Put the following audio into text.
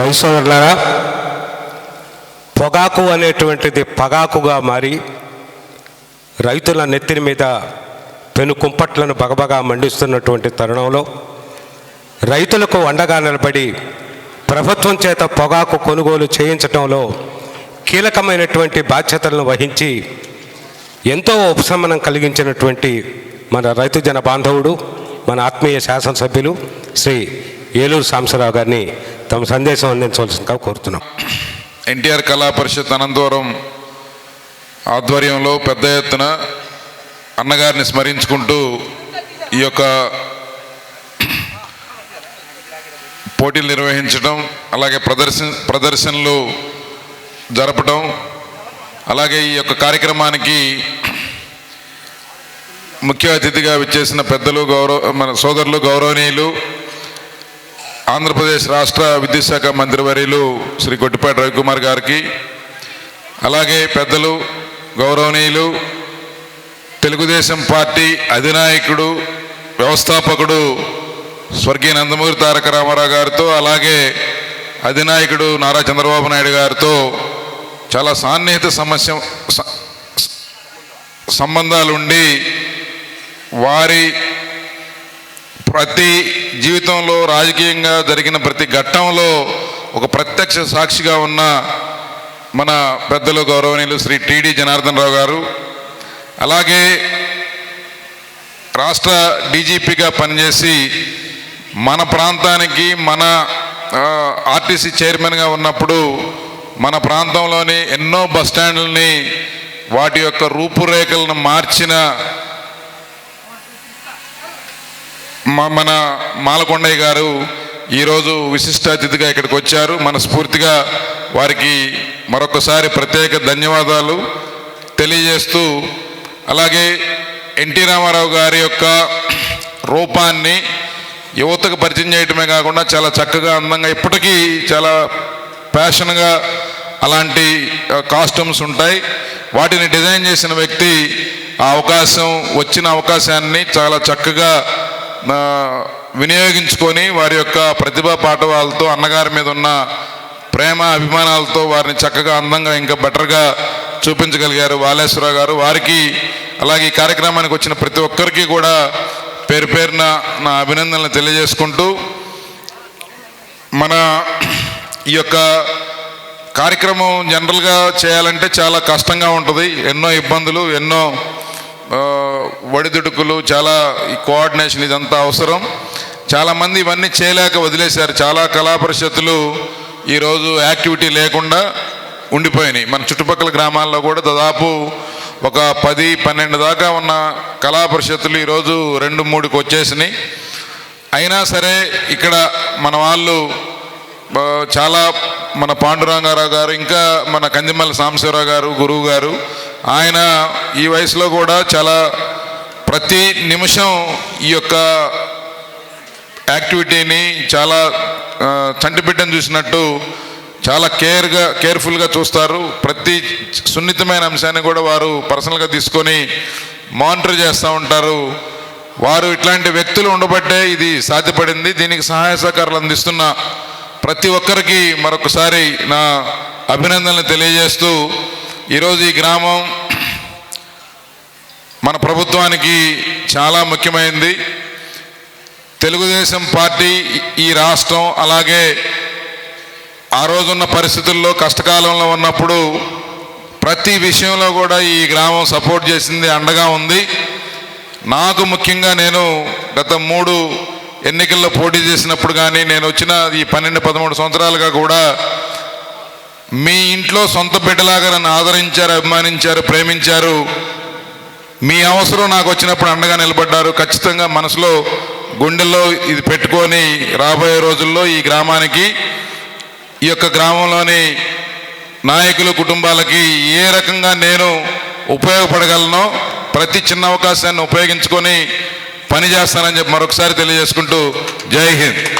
రైతు పొగాకు అనేటువంటిది పగాకుగా మారి రైతుల నెత్తిని మీద పెను కుంపట్లను బగబగా మండిస్తున్నటువంటి తరుణంలో రైతులకు అండగా నిలబడి ప్రభుత్వం చేత పొగాకు కొనుగోలు చేయించడంలో కీలకమైనటువంటి బాధ్యతలను వహించి ఎంతో ఉపశమనం కలిగించినటువంటి మన రైతు జన బాంధవుడు మన ఆత్మీయ శాసనసభ్యులు శ్రీ ఏలూరు సాంబశివరావు గారిని తమ సందేశం అందించవలసిందిగా కోరుతున్నాం. ఎన్టీఆర్ కళా పరిషత్ అనంతపురం ఆధ్వర్యంలో పెద్ద ఎత్తున అన్నగారిని స్మరించుకుంటూ ఈ యొక్క పోటీలు నిర్వహించడం అలాగే ప్రదర్శన ప్రదర్శనలు జరపడం అలాగే ఈ యొక్క కార్యక్రమానికి ముఖ్య అతిథిగా విచ్చేసిన పెద్దలు గౌరవ మన సోదరులు గౌరవనీయులు ఆంధ్రప్రదేశ్ రాష్ట్ర విద్యుత్ శాఖ మంత్రివర్యులు శ్రీ కొట్టిపాటి రవికుమార్ గారికి అలాగే పెద్దలు గౌరవనీయులు తెలుగుదేశం పార్టీ అధినాయకుడు వ్యవస్థాపకుడు స్వర్గీయ నందమూరి తారక రామారావు గారితో అలాగే అధినాయకుడు నారా చంద్రబాబు నాయుడు గారితో చాలా సాన్నిహిత సమస్య సంబంధాలుండి వారి ప్రతి జీవితంలో రాజకీయంగా జరిగిన ప్రతి ఘట్టంలో ఒక ప్రత్యక్ష సాక్షిగా ఉన్న మన పెద్దలు గౌరవనీయులు శ్రీ టీడీ జనార్దన్ రావు గారు అలాగే రాష్ట్ర డీజీపీగా పనిచేసి మన ప్రాంతానికి మన ఆర్టీసీ చైర్మన్గా ఉన్నప్పుడు మన ప్రాంతంలోని ఎన్నో బస్ స్టాండ్లని వాటి యొక్క రూపురేఖలను మార్చిన మా- మన మాలకొండయ్య గారు ఈరోజు విశిష్ట అతిథిగా ఇక్కడికి వచ్చారు. మనస్ఫూర్తిగా వారికి మరొకసారి ప్రత్యేక ధన్యవాదాలు తెలియజేస్తూ అలాగే ఎన్టీ రామారావు గారి యొక్క రూపాన్ని యువతకు పరిచయం చేయటమే కాకుండా చాలా చక్కగా అందంగా ఇప్పటికీ చాలా ప్యాషన్గా అలాంటి కాస్ట్యూమ్స్ ఉంటాయి. వాటిని డిజైన్ చేసిన వ్యక్తి ఆ అవకాశం వచ్చిన అవకాశాన్ని చాలా చక్కగా వినియోగించుకొని వారి యొక్క ప్రతిభా పాఠవాలతో అన్నగారి మీద ఉన్న ప్రేమ అభిమానాలతో వారిని చక్కగా అందంగా ఇంకా బెటర్గా చూపించగలిగారు వాలేశ్వరరావు గారు. వారికి అలాగే ఈ కార్యక్రమానికి వచ్చిన ప్రతి ఒక్కరికి కూడా పేరు పేరున నా అభినందనలు తెలియజేసుకుంటూ మన ఈ యొక్క కార్యక్రమం జనరల్గా చేయాలంటే చాలా కష్టంగా ఉంటుంది. ఎన్నో ఇబ్బందులు ఎన్నో వడిదుడుకులు ఒడిదుడుకులు చాలా ఈ కోఆర్డినేషన్ ఇదంతా అవసరం. చాలామంది ఇవన్నీ చేయలేక వదిలేశారు. చాలా కళా పరిషత్తులు ఈరోజు యాక్టివిటీ లేకుండా ఉండిపోయినాయి. మన చుట్టుపక్కల గ్రామాల్లో కూడా దాదాపు ఒక పది పన్నెండు దాకా ఉన్న కళా పరిషత్తులు ఈరోజు రెండు మూడుకి వచ్చేసినాయి. అయినా సరే ఇక్కడ మన వాళ్ళు చాలా మన పాండురంగారావు గారు ఇంకా మన కందిమల్ల సాంబశివరావు గారు గురువు గారు ఆయన ఈ వయసులో కూడా చాలా ప్రతి నిమిషం ఈ యొక్క యాక్టివిటీని చాలా ఆ, చూసినట్టు చాలా కేర్గా కేర్ఫుల్గా చూస్తారు. ప్రతి సున్నితమైన అంశాన్ని కూడా వారు పర్సనల్గా తీసుకొని మానిటర్ చేస్తూ ఉంటారు. వారు ఇట్లాంటి వ్యక్తులు ఉండబట్టే ఇది సాధ్యపడింది. దీనికి సహాయ సహకారాలు అందిస్తున్న ప్రతి ఒక్కరికి మరొకసారి నా అభినందనలు తెలియజేస్తూ ఈరోజు ఈ గ్రామం మన ప్రభుత్వానికి చాలా ముఖ్యమైనది తెలుగుదేశం పార్టీ ఈ రాష్ట్రం అలాగే ఆ రోజున్న పరిస్థితుల్లో కష్టకాలంలో ఉన్నప్పుడు ప్రతి విషయంలో కూడా ఈ గ్రామం సపోర్ట్ చేసింది అండగా ఉంది. నాకు ముఖ్యంగా నేను గత మూడు ఎన్నికల్లో పోటీ చేసినప్పుడు కానీ నేను వచ్చిన ఈ పన్నెండు పదమూడు సంవత్సరాలుగా కూడా మీ ఇంట్లో సొంత బిడ్డలాగా నన్ను ఆదరించారు అభిమానించారు ప్రేమించారు. మీ అవసరం నాకు వచ్చినప్పుడు అండగా నిలబడ్డారు. ఖచ్చితంగా మనసులో గుండెల్లో ఇది పెట్టుకొని రాబోయే రోజుల్లో ఈ గ్రామానికి ఈ యొక్క గ్రామంలోని నాయకులు కుటుంబాలకి ఏ రకంగా నేను ఉపయోగపడగలనో ప్రతి చిన్న అవకాశాన్ని ఉపయోగించుకొని పనిచేస్తానని చెప్పి మరొకసారి తెలియజేసుకుంటూ జై హింద్.